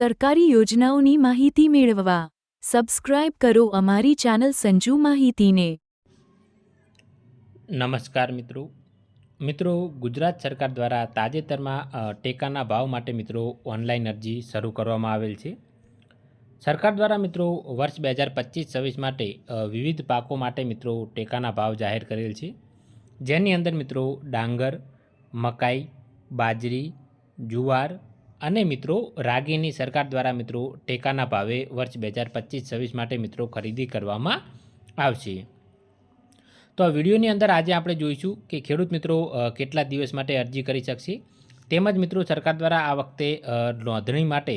સરકારી યોજનાઓની માહિતી મેળવવા. સબસ્ક્રાઇબ કરો અમારી ચેનલ સંજુ માહિતીને. નમસ્કાર મિત્રો. મિત્રો, ગુજરાત સરકાર દ્વારા તાજેતરમાં ટેકાના ભાવ માટે મિત્રો ઓનલાઈન અરજી શરૂ કરવામાં આવેલ છે. સરકાર દ્વારા મિત્રો વર્ષ બે હજાર પચીસ છવ્વીસ માટે વિવિધ પાકો માટે મિત્રો ટેકાના ભાવ જાહેર કરેલ છે. જેની અંદર મિત્રો ડાંગર, મકાઈ, બાજરી, જુવાર અને મિત્રો, રાગીની સરકાર દ્વારા મિત્રો ટેકાના ભાવે વર્ષ બે હજાર પચીસ છવ્વીસ માટે મિત્રો ખરીદી કરવામાં આવશે. તો આ વિડીયોની અંદર આજે આપણે જોઈશું કે ખેડૂત મિત્રો કેટલા દિવસ માટે અરજી કરી શકશે. તેમજ મિત્રો, સરકાર દ્વારા આ વખતે નોંધણી માટે,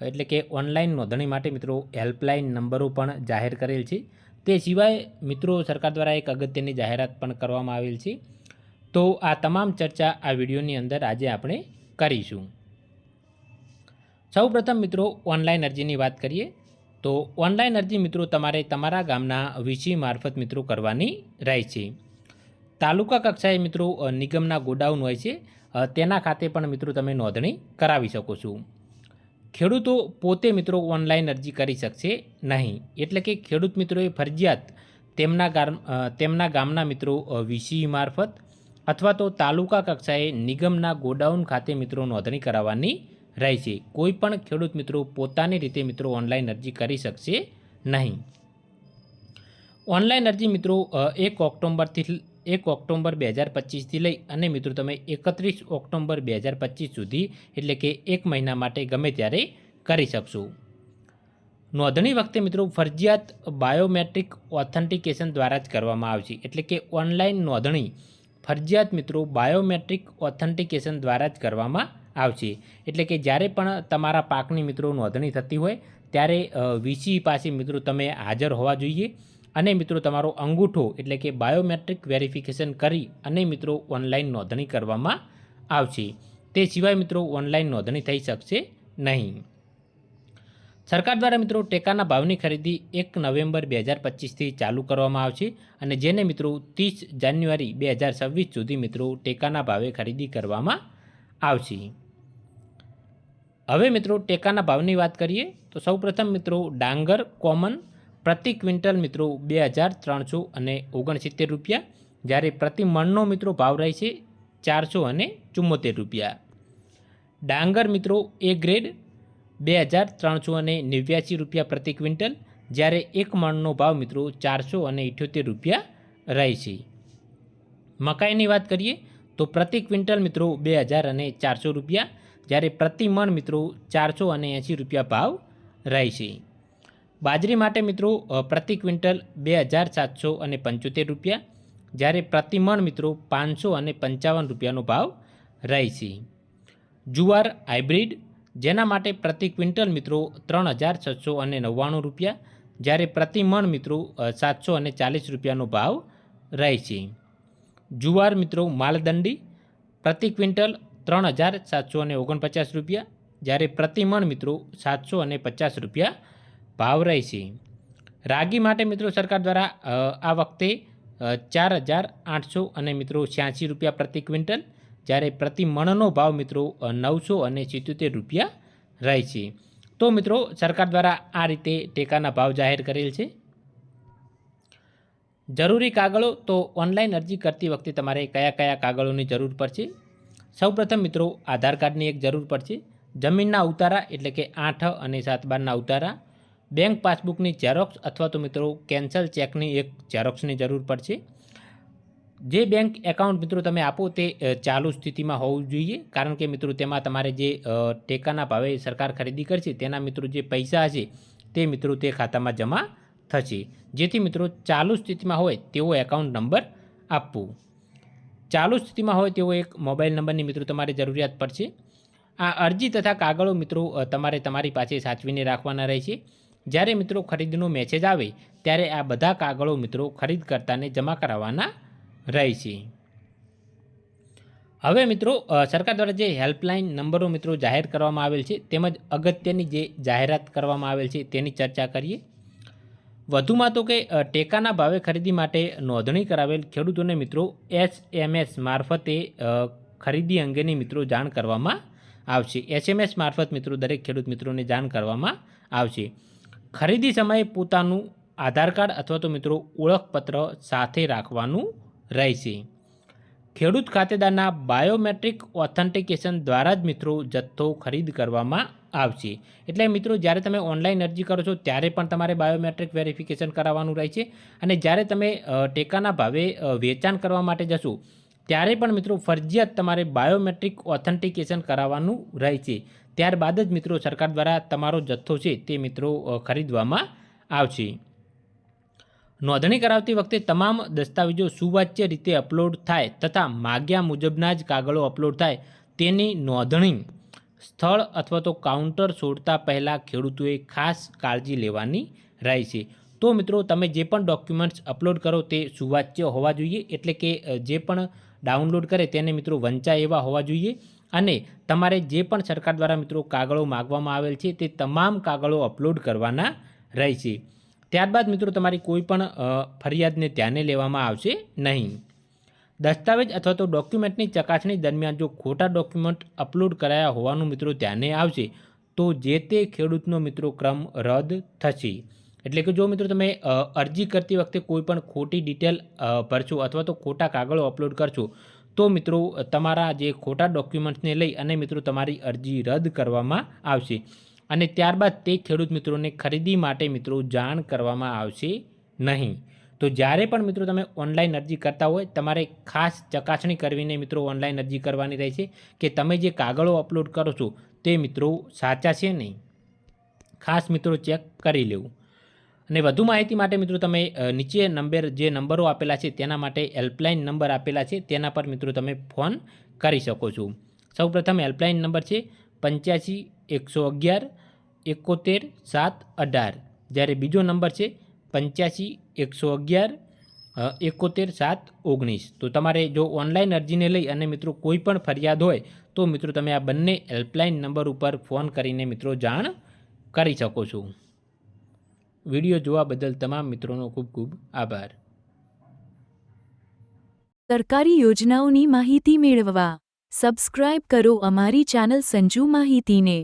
એટલે કે ઓનલાઈન નોંધણી માટે મિત્રો હેલ્પલાઇન નંબરો પણ જાહેર કરેલ છે. તે સિવાય મિત્રો, સરકાર દ્વારા એક અગત્યની જાહેરાત પણ કરવામાં આવેલ છે. તો આ તમામ ચર્ચા આ વિડીયોની અંદર આજે આપણે કરીશું. સૌપ્રથમ મિત્રો ઓનલાઈન અરજીની વાત કરીએ, તો ઓનલાઈન અરજી મિત્રો, તમારે તમારા ગામના વીસી મારફત મિત્રો કરવાની રહે છે. તાલુકા કક્ષાએ મિત્રો નિગમના ગોડાઉન હોય છે તેના ખાતે પણ મિત્રો તમે નોંધણી કરાવી શકો છો. ખેડૂતો પોતે મિત્રો ઓનલાઈન અરજી કરી શકશે નહીં. એટલે કે ખેડૂત મિત્રોએ ફરજિયાત તેમના ગામ તેમના ગામના મિત્રો વીસી મારફત અથવા તો તાલુકા કક્ષાએ નિગમના ગોડાઉન ખાતે મિત્રો નોંધણી કરાવવાની રહેશે કોઈ પણ ખેડૂત મિત્રો પોતાની રીતે મિત્રો ઓનલાઈન અરજી કરી શકશે નહીં. ઓનલાઈન અરજી મિત્રો એક ઓક્ટોબરથી એક ઓક્ટોબર બે હજાર પચીસથી લઈ અને મિત્રો તમે એકત્રીસ ઓક્ટોબર બે હજાર પચીસ સુધી, એટલે કે એક મહિના માટે ગમે ત્યારે કરી શકશો. નોંધણી વખતે મિત્રો ફરજિયાત બાયોમેટ્રિક ઓથેન્ટિકેશન દ્વારા જ કરવામાં આવશે. એટલે કે ઓનલાઈન નોંધણી ફરજિયાત મિત્રો બાયોમેટ્રિક ઓથેન્ટિકેશન દ્વારા જ કરવામાં આવશે. એટલે કે જ્યારે પણ તમારા પાકની મિત્રો નોંધણી થતી હોય, ત્યારે વીસી પાસે મિત્રો તમે હાજર હોવા જોઈએ અને મિત્રો તમારો અંગૂઠો એટલે કે બાયોમેટ્રિક વેરિફિકેશન કરી અને મિત્રો ઓનલાઈન નોંધણી કરવામાં આવશે. તે સિવાય મિત્રો ઓનલાઈન નોંધણી થઈ શકશે નહીં. સરકાર દ્વારા મિત્રો ટેકાના ભાવની ખરીદી એક નવેમ્બર બે હજાર પચીસથી ચાલુ કરવામાં આવશે અને જેને મિત્રો ત્રીસ જાન્યુઆરી બે હજાર છવ્વીસ સુધી મિત્રો ટેકાના ભાવે ખરીદી કરવામાં આવશે. હવે મિત્રો, ટેકાના ભાવની વાત કરીએ, તો સૌપ્રથમ મિત્રો, ડાંગર કોમન પ્રતિ ક્વિન્ટલ મિત્રો બે હજાર ત્રણસો અને ઓગણસિત્તેર રૂપિયા. જ્યારે પ્રતિ મણનો મિત્રો ભાવ રહે છે ચારસો અને ચુમ્મોતેર રૂપિયા. ડાંગર મિત્રો, એ ગ્રેડ બે હજાર ત્રણસો અને નેવ્યાસી રૂપિયા પ્રતિ ક્વિન્ટલ. જ્યારે એક મણનો ભાવ મિત્રો ચારસો અને ઇઠ્યોતેર રૂપિયા રહે છે. મકાઈની વાત કરીએ, તો પ્રતિ ક્વિન્ટલ મિત્રો બે હજાર અને ચારસો રૂપિયા. જ્યારે પ્રતિ મણ મિત્રો ચારસો અને એંસી રૂપિયા ભાવ રહે છે. બાજરી માટે મિત્રો પ્રતિ ક્વિન્ટલ બે હજાર સાતસો અને પંચોતેર રૂપિયા, જ્યારે પ્રતિ મણ મિત્રો પાંચસો અને પંચાવન રૂપિયાનો ભાવ રહે છે. જુવાર હાઇબ્રિડ, જેના માટે પ્રતિ ક્વિન્ટલ મિત્રો ત્રણ હજાર છસો અને નવ્વાણું રૂપિયા, જ્યારે પ્રતિ મણ મિત્રો સાતસો અને ચાલીસ રૂપિયાનો ભાવ રહે છે. જુવાર મિત્રો માલદંડી, પ્રતિ ક્વિન્ટલ ત્રણ હજાર સાતસો અને ઓગણપચાસ રૂપિયા. જ્યારે પ્રતિમણ મિત્રો સાતસો અને પચાસ રૂપિયા ભાવ રહે છે. રાગી માટે મિત્રો સરકાર દ્વારા આ વખતે ચાર હજાર આઠસો અને મિત્રો છ્યાસી રૂપિયા પ્રતિ ક્વિન્ટલ. જ્યારે પ્રતિ મણનો ભાવ મિત્રો નવસો અને સિત્યોતેર રૂપિયા રહે છે. તો મિત્રો સરકાર દ્વારા આ રીતે ટેકાના ભાવ જાહેર કરેલ છે. જરૂરી કાગળો તો ઓનલાઈન અરજી કરતી વખતે તમારે કયા કયા કાગળોની જરૂર પડશે? સૌપ્રથમ મિત્રો, આધાર કાર્ડની એક જરૂર પડશે. જમીનના ઉતારા એટલે કે આઠ અને સાત બારના ઉતારા. બેંક પાસબુકની ઝેરોક્સ અથવા તો મિત્રો, કેન્સલ ચેકની એક ઝેરોક્સની જરૂર પડશે. જે બેંક એકાઉન્ટ મિત્રો તમે આપો તે ચાલુ સ્થિતિમાં હોવું જોઈએ. કારણ કે મિત્રો, તેમાં તમારે જે ટેકાના ભાવે સરકાર ખરીદી કરશે, તેના મિત્રો જે પૈસા હશે, તે મિત્રો તે ખાતામાં જમા થશે. જેથી મિત્રો, ચાલુ સ્થિતિમાં હોય તેવો એકાઉન્ટ નંબર આપવું. ચાલુ સ્થિતિમાં હોય તેવો એક મોબાઈલ નંબરની મિત્રો તમારે જરૂરિયાત પડશે. આ અરજી તથા કાગળો મિત્રો તમારે તમારી પાસે સાચવીને રાખવાના રહેશે. જ્યારે મિત્રો ખરીદનો મેસેજ આવે, ત્યારે આ બધા કાગળો મિત્રો ખરીદકર્તાને જમા કરાવવાના રહેશે. હવે મિત્રો સરકાર દ્વારા જે હેલ્પલાઇન નંબરો મિત્રો જાહેર કરવામાં આવેલ છે, તેમજ અગત્યની જે જાહેરાત કરવામાં આવેલ છે તેની ચર્ચા કરીએ. વધુમાં તો કે ટેકાના ભાવે ખરીદી માટે નોંધણી કરાવેલ ખેડૂતોને મિત્રો એસએમએસ મારફતે ખરીદી અંગેની મિત્રો જાણ કરવામાં આવશે. એસએમએસ મારફત મિત્રો દરેક ખેડૂત મિત્રોને જાણ કરવામાં આવશે. ખરીદી સમયે પોતાનું આધાર કાર્ડ અથવા તો મિત્રો ઓળખપત્ર સાથે રાખવાનું રહેશે. ખેડૂત ખાતેદારના બાયોમેટ્રિક ઓથેન્ટિકેશન દ્વારા જ મિત્રો જથ્થો ખરીદ કરવામાં આવશે. એટલે મિત્રો, જ્યારે તમે ઓનલાઈન અરજી કરો છો, ત્યારે પણ તમારે બાયોમેટ્રિક વેરિફિકેશન કરાવવાનું રહે છે અને જ્યારે તમે ટેકાના ભાવે વેચાણ કરવા માટે જશો, ત્યારે પણ મિત્રો, ફરજિયાત તમારે બાયોમેટ્રિક ઓથેન્ટિકેશન કરાવવાનું રહે છે ત્યારબાદ જ મિત્રો, સરકાર દ્વારા તમારો જથ્થો છે તે મિત્રો ખરીદવામાં આવશે. નોંધણી કરાવતી વખતે તમામ દસ્તાવેજો સુવાચ્ય રીતે અપલોડ થાય તથા માગ્યા મુજબના જ કાગળો અપલોડ થાય તેની નોંધણી સ્થળ અથવા તો કાઉન્ટર છોડતા પહેલાં ખેડૂતોએ ખાસ કાળજી લેવાની રહેશે તો મિત્રો, તમે જે પણ ડોક્યુમેન્ટ્સ અપલોડ કરો તે સુવાચ્ય હોવા જોઈએ. એટલે કે જે પણ ડાઉનલોડ કરે તેને મિત્રો વંચાય એવા હોવા જોઈએ. અને તમારે જે પણ સરકાર દ્વારા મિત્રો કાગળો માગવામાં આવેલ છે તે તમામ કાગળો અપલોડ કરવાના રહેશે ત્યારબાદ મિત્રો તમારી કોઈ પણ ફરિયાદને ધ્યાને લેવામાં આવશે નહીં. દસ્તાવેજ અથવા તો ડોક્યુમેન્ટની ચકાસણી દરમિયાન જો ખોટા ડોક્યુમેન્ટ અપલોડ કરાયા હોવાનું મિત્રો ધ્યાને આવશે, તો જે તે ખેડૂતનો મિત્રો ક્રમ રદ થશે. એટલે કે જો મિત્રો તમે અરજી કરતી વખતે કોઈપણ ખોટી ડિટેલ ભરશો અથવા તો ખોટા કાગળો અપલોડ કરશો, તો મિત્રો તમારા જે ખોટા ડોક્યુમેન્ટ્સને લઈ અને મિત્રો તમારી અરજી રદ કરવામાં આવશે. અને ત્યારબાદ તે ખેડૂત મિત્રોને ખરીદી માટે મિત્રો જાણ કરવામાં આવશે નહીં. તો જ્યારે પણ મિત્રો તમે ઓનલાઈન અરજી કરતા હોય, તમારે ખાસ ચકાસણી કરવીને મિત્રો ઓનલાઈન અરજી કરવાની રહેશે કે તમે જે કાગળો અપલોડ કરો છો, તે મિત્રો સાચા છે નહીં? ખાસ મિત્રો ચેક કરી લેવું. અને વધુ માહિતી માટે મિત્રો તમે નીચે નંબર જે નંબરો આપેલા છે, તેના માટે હેલ્પલાઇન નંબર આપેલા છે, તેના પર મિત્રો તમે ફોન કરી શકો છો. સૌપ્રથમ હેલ્પલાઇન નંબર છે પંચ્યાસી, એકસો અગિયાર, એકોતેર, સાત, અઢાર. જ્યારે બીજો નંબર છે પંચ્યાસી, એકસો અગિયાર એકોતેર, સાત, ઓગણીસ. તો તમારે જો ઓનલાઈન અરજીને લઈ અને મિત્રો કોઈ પણ ફરિયાદ હોય, તો મિત્રો તમે આ બંને હેલ્પલાઇન નંબર ઉપર ફોન કરીને મિત્રો જાણ કરી શકો છો. વીડિયો જોવા બદલ તમામ મિત્રોનો ખૂબ ખૂબ આભાર. સરકારી યોજનાઓની માહિતી મેળવવા સબસ્ક્રાઇબ કરો અમારી ચેનલ સંજુ માહિતીને.